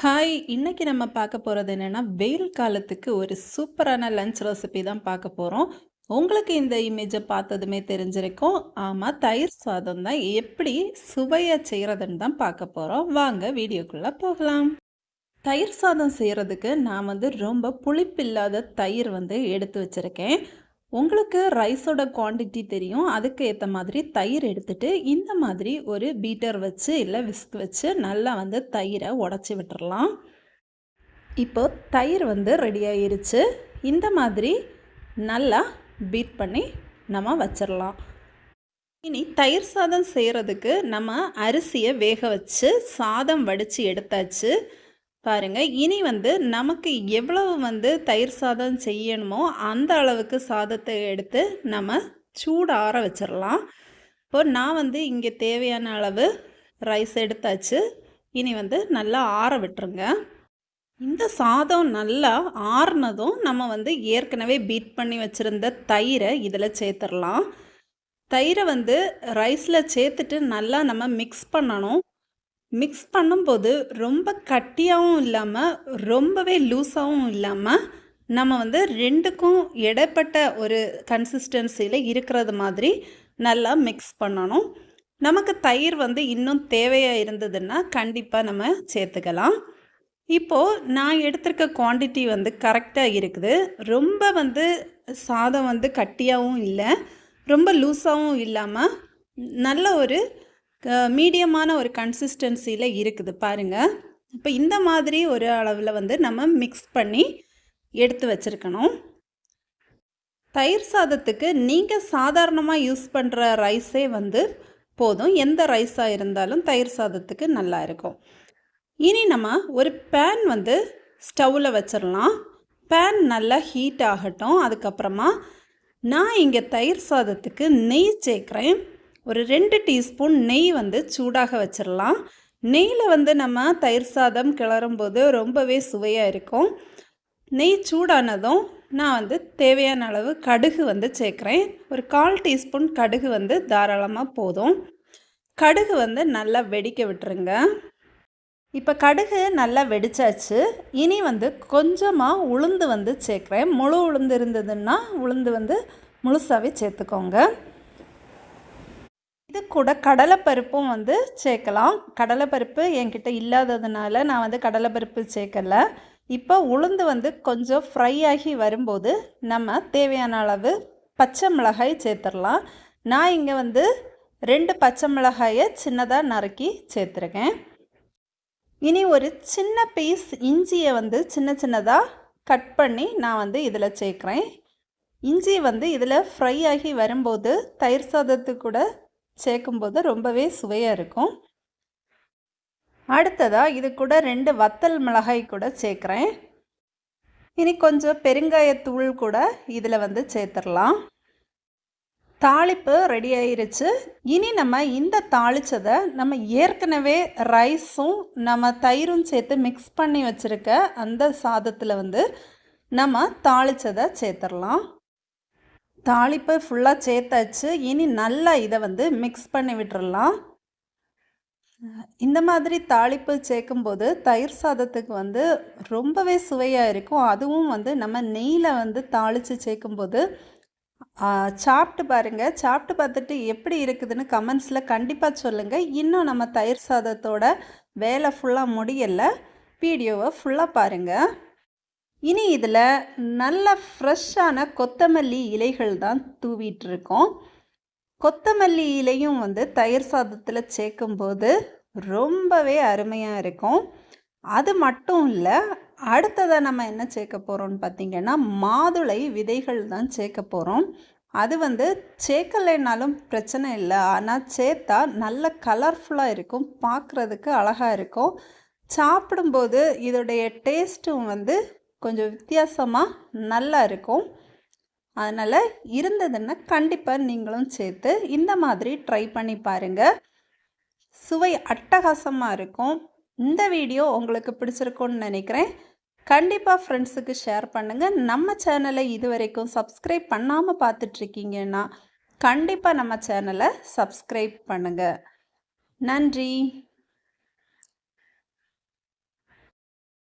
Hi இன்றைக்கி நம்ம பார்க்க போகிறது என்னென்னா வெயில் காலத்துக்கு ஒரு சூப்பரான லஞ்ச் ரெசிபி தான் பார்க்க போகிறோம் உங்களுக்கு இந்த இமேஜை பார்த்ததுமே தெரிஞ்சிருக்கும். ஆமாம் தயிர் சாதம் தான் எப்படி சுவையாக செய்கிறதுன்னு தான் பார்க்க போகிறோம் வாங்க வீடியோக்குள்ளே போகலாம். தயிர் சாதம் செய்கிறதுக்கு நான் வந்து ரொம்ப புளிப்பில்லாத தயிர் வந்து எடுத்து வச்சுருக்கேன். உங்களுக்கு ரைஸோட குவான்டிட்டி தெரியும். அதுக்கு ஏற்ற மாதிரி தயிர் எடுத்துட்டு இந்த மாதிரி ஒரு பீட்டர் வச்சு இல்லை விஸ்க் வச்சு நல்லா வந்து தயிரை உடச்சி விட்டுறலாம். இப்போ தயிர் வந்து ரெடி ஆயிருச்சு. இந்த மாதிரி நல்லா பீட் பண்ணி நம்ம வச்சிடலாம் இனி தயிர் சாதம் செய்கிறதுக்கு நம்ம அரிசியை வேக வச்சு சாதம் வடித்து எடுத்தாச்சு. பாருங்கள் இனி வந்து நமக்கு எவ்வளவு வந்து தயிர் சாதம் செய்யணுமோ அந்த அளவுக்கு சாதத்தை எடுத்து நம்ம சூடு ஆற வச்சிடலாம் இப்போ நான் வந்து இங்கே தேவையான அளவு ரைஸ் எடுத்தாச்சு. இனி வந்து நல்லா ஆற விட்டுருங்க. இந்த சாதம் நல்லா ஆறுனதும் நம்ம வந்து ஏற்கனவே பீட் பண்ணி வச்சுருந்த தயிரை இதில் சேர்த்துடலாம் தயிரை வந்து ரைஸில் சேர்த்துட்டு நல்லா நம்ம மிக்ஸ் பண்ணணும். மிக்ஸ் பண்ணும்போது ரொம்ப கட்டியாகவும் இல்லாமல் ரொம்பவே லூஸாகவும் இல்லாமல் நம்ம வந்து ரெண்டுக்கும் இடைப்பட்ட ஒரு கன்சிஸ்டன்சியில் இருக்கிறது மாதிரி நல்லா மிக்ஸ் பண்ணணும். நமக்கு தயிர் வந்து இன்னும் தேவையாக இருந்ததுன்னா கண்டிப்பாக நம்ம சேர்த்துக்கலாம். இப்போது நான் எடுத்திருக்க குவான்டிட்டி வந்து கரெக்டாக இருக்குது. ரொம்ப வந்து சாதம் வந்து கட்டியாகவும் இல்லை. ரொம்ப லூஸாகவும் இல்லாமல் நல்ல ஒரு மீடியமான ஒரு கன்சிஸ்டன்சியில் இருக்குது பாருங்கள் இப்போ இந்த மாதிரி ஒரு அளவில் வந்து நம்ம மிக்ஸ் பண்ணி எடுத்து வச்சுருக்கணும். தயிர் சாதத்துக்கு நீங்கள் சாதாரணமாக யூஸ் பண்ணுற ரைஸே வந்து போதும். எந்த ரைஸாக இருந்தாலும் தயிர் சாதத்துக்கு நல்லா இருக்கும். இனி நம்ம ஒரு பேன் வந்து ஸ்டவ்வில் வச்சிடலாம் பேன் நல்லா ஹீட் ஆகட்டும். அதுக்கப்புறமா நான் இங்கே தயிர் சாதத்துக்கு நெய் சேர்க்குறேன். ஒரு ரெண்டு டீஸ்பூன் நெய் வந்து சூடாக வச்சிடலாம் நெய்யில் வந்து நம்ம தயிர் சாதம் கிளறும்போது ரொம்பவே சுவையாக இருக்கும். நெய் சூடானதும் நான் வந்து தேவையான அளவு கடுகு வந்து சேர்க்குறேன். ஒரு கால் டீஸ்பூன் கடுகு வந்து தாராளமாக போதும். கடுகு வந்து நல்லா வெடிக்க விட்டுருங்க. இப்போ கடுகு நல்லா வெடிச்சாச்சு. இனி வந்து கொஞ்சமாக உளுந்து வந்து சேர்க்குறேன். முழு உளுந்து இருந்ததுன்னா உளுந்து வந்து முழுசாகவே சேர்த்துக்கோங்க. இது கூட கடலைப்பருப்பும் வந்து சேர்க்கலாம். கடலைப்பருப்பு என்கிட்ட இல்லாததுனால நான் வந்து கடலைப்பருப்பு சேர்க்கலை. இப்போ உளுந்து வந்து கொஞ்சம் ஃப்ரை ஆகி வரும்போது நம்ம தேவையான அளவு பச்சை மிளகாய் சேர்த்துடலாம். நான் இங்கே வந்து ரெண்டு பச்சை மிளகாயை சின்னதாக நறுக்கி சேர்த்துருக்கேன். இனி ஒரு சின்ன பீஸ் இஞ்சியை வந்து சின்ன சின்னதாக கட் பண்ணி நான் வந்து இதில் சேர்க்குறேன். இஞ்சி வந்து இதில் ஃப்ரை ஆகி வரும்போது தயிர் சாதத்து கூட சேர்க்கும்போது ரொம்பவே சுவையாக இருக்கும். அடுத்ததாக இது கூட ரெண்டு வத்தல் மிளகாய் கூட சேர்க்குறேன். இனி கொஞ்சம் பெருங்காயத்தூள் கூட இதில் வந்து சேர்த்துடலாம். தாளிப்பு ரெடி ஆயிருச்சு. இனி நம்ம இந்த தாளித்ததை நம்ம ஏற்கனவே ரைஸும் நம்ம தயிரும் சேர்த்து மிக்ஸ் பண்ணி வச்சுருக்க அந்த சாதத்தில் வந்து நம்ம தாளித்ததை சேர்த்துடலாம். தாளிப்பு ஃபுல்லாக சேர்த்தாச்சு. இனி நல்லா இதை வந்து மிக்ஸ் பண்ணி விட்டுறலாம். இந்த மாதிரி தாளிப்பு சேர்க்கும்போது தயிர் சாதத்துக்கு வந்து ரொம்பவே சுவையாக இருக்கும். அதுவும் வந்து நம்ம நெய்யில் வந்து தாளித்து சேர்க்கும்போது சாப்பிட்டு பாருங்கள் சாப்பிட்டு பார்த்துட்டு எப்படி இருக்குதுன்னு கமெண்ட்ஸில் கண்டிப்பாக சொல்லுங்கள் இன்னும் நம்ம தயிர் சாதத்தோட வேலை ஃபுல்லாக முடியலை. வீடியோவை ஃபுல்லாக பாருங்கள் இனி இதில் நல்ல ஃப்ரெஷ்ஷான கொத்தமல்லி இலைகள் தான் தூவிட்டுருக்கோம். கொத்தமல்லி இலையும் வந்து தயிர் சாதத்தில் சேர்க்கும்போது ரொம்பவே அருமையாக இருக்கும். அது மட்டும் இல்லை அடுத்ததாக நம்ம என்ன சேர்க்க போகிறோம்னு பார்த்திங்கன்னா மாதுளை விதைகள் தான் சேர்க்க போகிறோம் அது வந்து சேர்க்கலைனாலும் பிரச்சனை இல்லை ஆனால் சேர்த்தா நல்ல கலர்ஃபுல்லாக இருக்கும் பார்க்குறதுக்கு அழகாக இருக்கும். சாப்பிடும்போது இதோடைய டேஸ்ட்டும் வந்து கொஞ்சம் வித்தியாசமாக நல்லா இருக்கும். அதனால் இருந்ததுன்னா கண்டிப்பாக நீங்களும் சேர்த்து இந்த மாதிரி ட்ரை பண்ணி பாருங்கள் சுவை அட்டகாசமாக இருக்கும். இந்த வீடியோ உங்களுக்கு பிடிச்சிருக்கும்னு நினைக்கிறேன். கண்டிப்பாக ஃப்ரெண்ட்ஸுக்கு ஷேர் பண்ணுங்கள் நம்ம சேனலை இது வரைக்கும் சப்ஸ்கிரைப் பண்ணாமல் பார்த்துட்ருக்கீங்கன்னா கண்டிப்பாக நம்ம சேனலை சப்ஸ்கிரைப் பண்ணுங்கள் நன்றி.